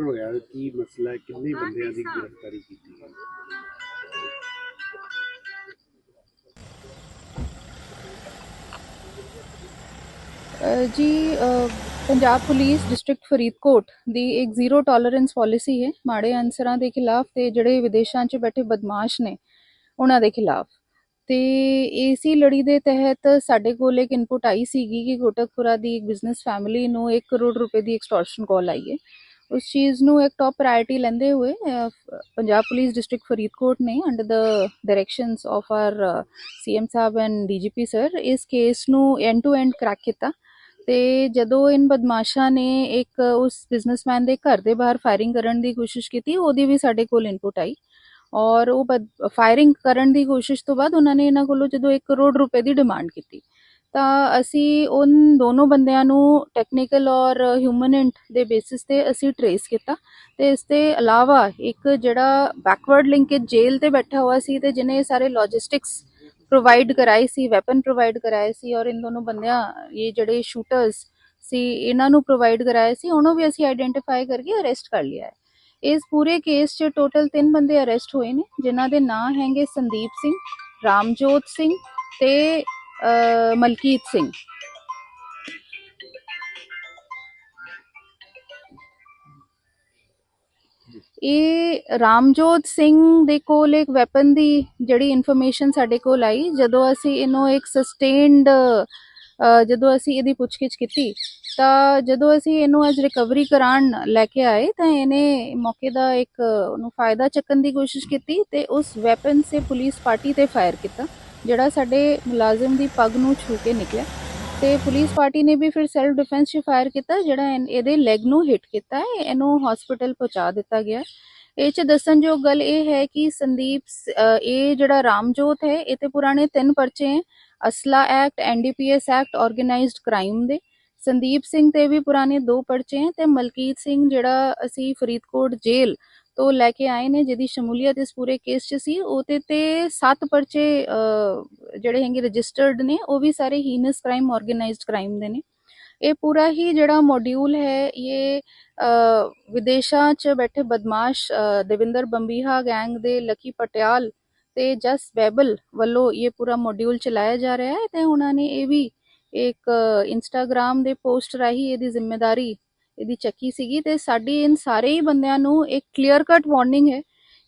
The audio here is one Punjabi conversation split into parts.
ਐਨਕਾਊਂਟਰ ਹੋਇਆ ਕੀ ਮਸਲਾ ਹੈ ਕਿੰਨੇ ਬੰਦਿਆਂ ਦੀ ਗ੍ਰਿਫਤਾਰੀ ਕੀਤੀ ਗਈ? ਜੀ ਪੰਜਾਬ ਪੁਲਿਸ ਡਿਸਟ੍ਰਿਕਟ ਫਰੀਦਕੋਟ ਦੀ ਇੱਕ ਜ਼ੀਰੋ ਟੋਲਰੈਂਸ ਪਾਲਿਸੀ ਹੈ। ਮਾੜੇ ਅਨਸਰਾਂ ਦੇ ਖਿਲਾਫ ਤੇ ਜਿਹੜੇ ਵਿਦੇਸ਼ਾਂ 'ਚ ਬੈਠੇ ਬਦਮਾਸ਼ ਨੇ ਉਹਨਾਂ ਦੇ ਖਿਲਾਫ। ਤੇ ਇਸੀ ਲੜੀ ਦੇ ਤਹਿਤ ਸਾਡੇ ਕੋਲ ਇੱਕ ਇਨਪੁਟ ਆਈ ਸੀਗੀ ਕਿ ਕੋਟਕਪੁਰਾ ਦੀ ਇੱਕ ਬਿਜ਼ਨਸ ਫੈਮਿਲੀ ਨੂੰ 1 ਕਰੋੜ ਰੁਪਏ ਦੀ ਐਕਸਟੋਰਸ਼ਨ ਕਾਲ ਆਈ ਹੈ। ਉਸ ਚੀਜ਼ ਨੂੰ ਇੱਕ ਟਾਪ ਪ੍ਰਾਇੋਰਟੀ ਲੈਂਦੇ ਹੋਏ ਪੰਜਾਬ ਪੁਲਿਸ ਡਿਸਟ੍ਰਿਕਟ ਫਰੀਦਕੋਟ ਨੇ under the directions of our CM Sahib and DGP sir ਇਸ ਕੇਸ ਨੂੰ ਐਂਡ ਟੂ ਐਂਡ ਕ੍ਰੈਕ ਕੀਤਾ ਤੇ ਜਦੋਂ ਇਨ ਬਦਮਾਸ਼ਾਂ ਨੇ ਇੱਕ ਉਸ ਬਿਜ਼ਨਸਮੈਨ ਦੇ ਘਰ ਦੇ ਬਾਹਰ ਫਾਇਰਿੰਗ ਕਰਨ ਦੀ ਕੋਸ਼ਿਸ਼ ਕੀਤੀ ਉਹਦੀ ਵੀ ਸਾਡੇ ਕੋਲ ਇਨਪੁਟ ਆਈ ਔਰ ਉਹ ਫਾਇਰਿੰਗ ਕਰਨ ਦੀ ਕੋਸ਼ਿਸ਼ ਤੋਂ ਬਾਅਦ ਉਹਨਾਂ ਨੇ ਇਹਨਾਂ ਕੋਲੋਂ ਜਦੋਂ 1 ਕਰੋੜ ਰੁਪਏ ਦੀ ਡਿਮਾਂਡ ਕੀਤੀ ਤਾਂ ਅਸੀਂ ਉਨ ਦੋਨੋਂ ਬੰਦਿਆਂ ਨੂੰ ਟੈਕਨੀਕਲ ਔਰ ਹਿਊਮਨੈਂਟ ਦੇ ਬੇਸਿਸ ਤੇ ਅਸੀਂ ਟਰੇਸ ਕੀਤਾ ਤੇ ਇਸ ਦੇ ਇਲਾਵਾ ਇੱਕ ਜਿਹੜਾ ਬੈਕਵਰਡ ਲਿੰਕੇਜ ਜੇਲ੍ਹ ਤੇ ਬੈਠਾ ਹੋਇਆ ਸੀ ਤੇ ਜਿਹਨੇ ਸਾਰੇ ਲੌਜਿਸਟਿਕਸ ਪ੍ਰੋਵਾਈਡ ਕਰਾਏ ਸੀ ਵੈਪਨ ਪ੍ਰੋਵਾਈਡ ਕਰਾਏ ਸੀ ਔਰ ਇਨ ਦੋਨੋਂ ਬੰਦਿਆਂ ਇਹ ਜਿਹੜੇ ਸ਼ੂਟਰਸ ਸੀ, ਇਹਨਾਂ ਨੂੰ ਪ੍ਰੋਵਾਈਡ ਕਰਾਏ ਸੀ, ਉਹਨੂੰ ਵੀ ਅਸੀਂ ਆਈਡੈਂਟੀਫਾਈ ਕਰਕੇ ਅਰੈਸਟ ਕਰ ਲਿਆ ਹੈ। ਇਸ ਪੂਰੇ ਕੇਸ 'ਚ ਟੋਟਲ 3 ਬੰਦੇ ਅਰੈਸਟ ਹੋਏ ਨੇ, ਜਿਨ੍ਹਾਂ ਦੇ ਨਾਂ ਹੈਗੇ ਸੰਦੀਪ ਸਿੰਘ, ਰਾਮਜੋਤ ਸਿੰਘ ਤੇ ਮਲਕੀਤ ਸਿੰਘ। ਇਹ ਰਾਮਜੋਤ ਸਿੰਘ ਦੇ ਕੋਲ ਇੱਕ ਵੈਪਨ ਦੀ ਜਿਹੜੀ ਇਨਫੋਰਮੇਸ਼ਨ ਸਾਡੇ ਕੋਲ ਆਈ, ਜਦੋਂ ਅਸੀਂ ਇਹਨੂੰ ਇੱਕ ਸਸਟੇਨਡ ਜਦੋਂ ਅਸੀਂ ਇਹਦੀ ਪੁੱਛਗਿੱਛ ਕੀਤੀ, ਤਾਂ ਜਦੋਂ ਅਸੀਂ ਇਹਨੂੰ ਅੱਜ ਰਿਕਵਰੀ ਕਰਾਉਣ ਲੈ ਕੇ ਆਏ, ਤਾਂ ਇਹਨੇ ਮੌਕੇ ਦਾ ਇੱਕ ਉਹਨੂੰ ਫਾਇਦਾ ਚੱਕਣ ਦੀ ਕੋਸ਼ਿਸ਼ ਕੀਤੀ ਤੇ ਉਸ ਵੈਪਨ ਸੇ ਪੁਲਿਸ ਪਾਰਟੀ ਤੇ ਫਾਇਰ ਕੀਤਾ। ਜਿਹੜਾ ਸਾਡੇ ਮੁਲਾਜ਼ਮ ਦੀ ਪੱਗ ਨੂੰ ਛੂ ਕੇ ਨਿਕਲਿਆ ਤੇ ਪੁਲਿਸ ਪਾਰਟੀ ਨੇ ਵੀ ਫਿਰ ਸੈਲਫ ਡਿਫੈਂਸ 'ਚ ਫਾਇਰ ਕੀਤਾ ਜਿਹੜਾ ਇਨ- ਇਹਦੇ ਲੈਗ ਨੂੰ ਹਿੱਟ ਕੀਤਾ ਹੈ ਇਹਨੂੰ ਹਸਪੀਟਲ ਪਹੁੰਚਾ ਦਿੱਤਾ ਗਿਆ ਇਹ ਚ ਦੱਸਣਯੋਗ ਗੱਲ ਇਹ ਹੈ ਕਿ ਸੰਦੀਪ ਸ- ਅ, ਇਹ ਜਿਹੜਾ ਰਾਮਜੋਤ ਹੈ ਇਹ ਤੇ ਪੁਰਾਣੇ ਤਿੰਨ ਪਰਚੇ ਹੈ ਅਸਲਾ act NDPS act organised crime ਦੇ। ਸੰਦੀਪ ਸਿੰਘ ਤੇ ਵੀ ਪੁਰਾਣੇ ਦੋ ਪਰਚੇ ਹੈ ਤੇ ਮਲਕੀਤ ਸਿੰਘ ਜਿਹੜਾ ਅਸੀਂ ਫਰੀਦਕੋਟ ਜੇਲ੍ਹ ਤੋਂ ਲੈ ਕੇ ਆਏ ਨੇ, ਜਿਹਦੀ ਸ਼ਮੂਲੀਅਤ ਇਸ ਪੂਰੇ ਕੇਸ 'ਚ ਸੀ, ਉਹਦੇ ਤੇ ਸੱਤ ਪਰਚੇ ਜਿਹੜੇ ਹੈਗੇ ਰਜਿਸਟਰਡ ਨੇ, ਉਹ ਵੀ ਸਾਰੇ ਹੀਨਸ ਕ੍ਰਾਈਮ ਆਰਗੇਨਾਈਜ਼ਡ ਕ੍ਰਾਈਮ ਦੇ ਨੇ। ਇਹ ਪੂਰਾ ਹੀ ਜਿਹੜਾ ਮੋਡਿਊਲ ਹੈ, ਇਹ ਵਿਦੇਸ਼ਾਂ 'ਚ ਬੈਠੇ ਬਦਮਾਸ਼ ਦੇਵਿੰਦਰ ਬੰਬੀਹਾ ਗੈਂਗ ਦੇ ਲਕੀ ਪਟਿਆਲ ਤੇ ਜਸ ਬੈਬਲ ਵੱਲੋਂ ਇਹ ਪੂਰਾ ਮੋਡਿਊਲ ਚਲਾਇਆ ਜਾ ਰਿਹਾ ਹੈ ਤੇ ਉਹਨਾਂ ਨੇ ਇਹ ਵੀ ਇੱਕ ਇੰਸਟਾਗ੍ਰam ਦੇ ਪੋਸਟ ਰਾਹੀਂ ਇਹਦੀ ਜ਼ਿੰਮੇਵਾਰੀ ਇਹਦੀ ਚੱਕੀ ਸੀਗੀ ਤੇ ਸਾਡੀ ਇਨ ਸਾਰੇ ਹੀ ਬੰਦਿਆਂ ਨੂੰ ਇੱਕ ਕਲੀਅਰ ਕੱਟ ਵਾਰਨਿੰਗ ਹੈ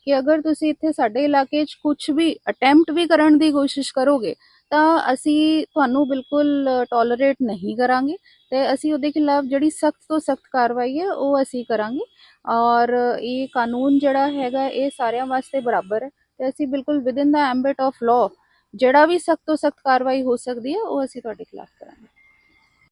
ਕਿ ਅਗਰ ਤੁਸੀਂ ਇੱਥੇ ਸਾਡੇ ਇਲਾਕੇ 'ਚ ਕੁਝ ਵੀ ਅਟੈਂਪਟ ਵੀ ਕਰਨ ਦੀ ਕੋਸ਼ਿਸ਼ ਕਰੋਗੇ, ਤਾਂ ਅਸੀਂ ਤੁਹਾਨੂੰ ਬਿਲਕੁਲ ਟੋਲਰੇਟ ਨਹੀਂ ਕਰਾਂਗੇ ਤੇ ਅਸੀਂ ਉਹਦੇ ਖਿਲਾਫ ਜਿਹੜੀ ਸਖਤ ਤੋਂ ਸਖਤ ਕਾਰਵਾਈ ਹੈ, ਉਹ ਅਸੀਂ ਕਰਾਂਗੇ ਔਰ ਇਹ ਕਾਨੂੰਨ ਜਿਹੜਾ ਹੈਗਾ, ਇਹ ਸਾਰਿਆਂ ਵਾਸਤੇ ਬਰਾਬਰ ਹੈ ਤੇ ਅਸੀਂ ਬਿਲਕੁਲ within the ambit of law ਜਿਹੜਾ ਵੀ ਸਖਤ ਤੋਂ ਸਖਤ ਕਾਰਵਾਈ ਹੋ ਸਕਦੀ ਹੈ, ਉਹ ਅਸੀਂ ਤੁਹਾਡੇ ਖਿਲਾਫ ਕਰਾਂਗੇ।